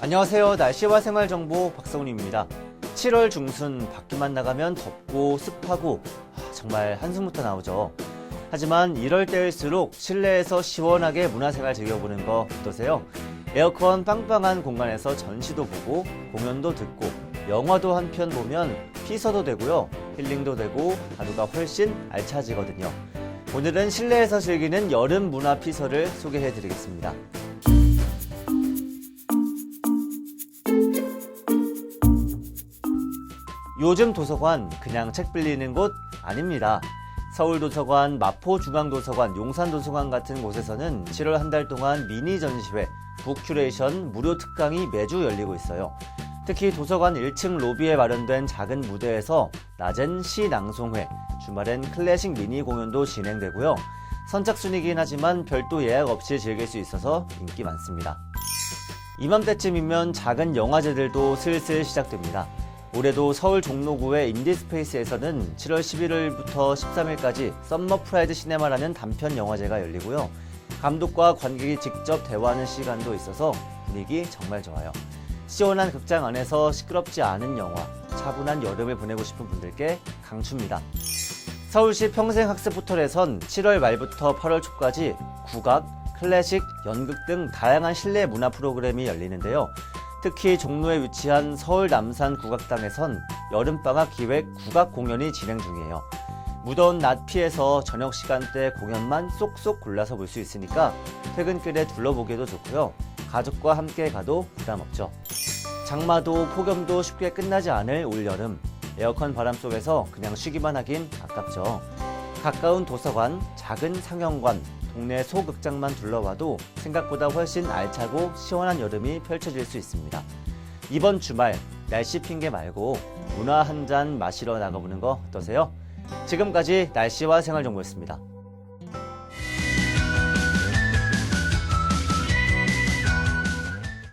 안녕하세요. 날씨와 생활 정보 박성훈입니다. 7월 중순 밖에만 나가면 덥고 습하고 아, 정말 한숨부터 나오죠. 하지만 이럴 때일수록 실내에서 시원하게 문화생활 즐겨보는 거 어떠세요? 에어컨 빵빵한 공간에서 전시도 보고 공연도 듣고 영화도 한 편 보면 피서도 되고요. 힐링도 되고 하루가 훨씬 알차지거든요. 오늘은 실내에서 즐기는 여름 문화 피서를 소개해 드리겠습니다. 요즘 도서관 그냥 책 빌리는 곳 아닙니다. 서울도서관, 마포중앙도서관, 용산도서관 같은 곳에서는 7월 한 달 동안 미니 전시회, 북큐레이션 무료 특강이 매주 열리고 있어요. 특히 도서관 1층 로비에 마련된 작은 무대에서 낮엔 시 낭송회, 주말엔 클래식 미니 공연도 진행되고요. 선착순이긴 하지만 별도 예약 없이 즐길 수 있어서 인기 많습니다. 이맘때쯤이면 작은 영화제들도 슬슬 시작됩니다. 올해도 서울 종로구의 인디스페이스에서는 7월 11일부터 13일까지 썸머 프라이드 시네마라는 단편 영화제가 열리고요. 감독과 관객이 직접 대화하는 시간도 있어서 분위기 정말 좋아요. 시원한 극장 안에서 시끄럽지 않은 영화, 차분한 여름을 보내고 싶은 분들께 강추입니다. 서울시 평생학습포털에선 7월 말부터 8월 초까지 국악, 클래식, 연극 등 다양한 실내 문화 프로그램이 열리는데요. 특히 종로에 위치한 서울 남산 국악당에선 여름방학 기획 국악 공연이 진행 중이에요. 무더운 낮 피해서 저녁 시간대 공연만 쏙쏙 골라서 볼 수 있으니까 퇴근길에 둘러보기도 좋고요. 가족과 함께 가도 부담 없죠. 장마도 폭염도 쉽게 끝나지 않을 올여름. 에어컨 바람 속에서 그냥 쉬기만 하긴 아깝죠. 가까운 도서관, 작은 상영관, 동네 소극장만 둘러봐도 생각보다 훨씬 알차고 시원한 여름이 펼쳐질 수 있습니다. 이번 주말 날씨 핑계 말고 문화 한 잔 마시러 나가보는 거 어떠세요? 지금까지 날씨와 생활 정보였습니다.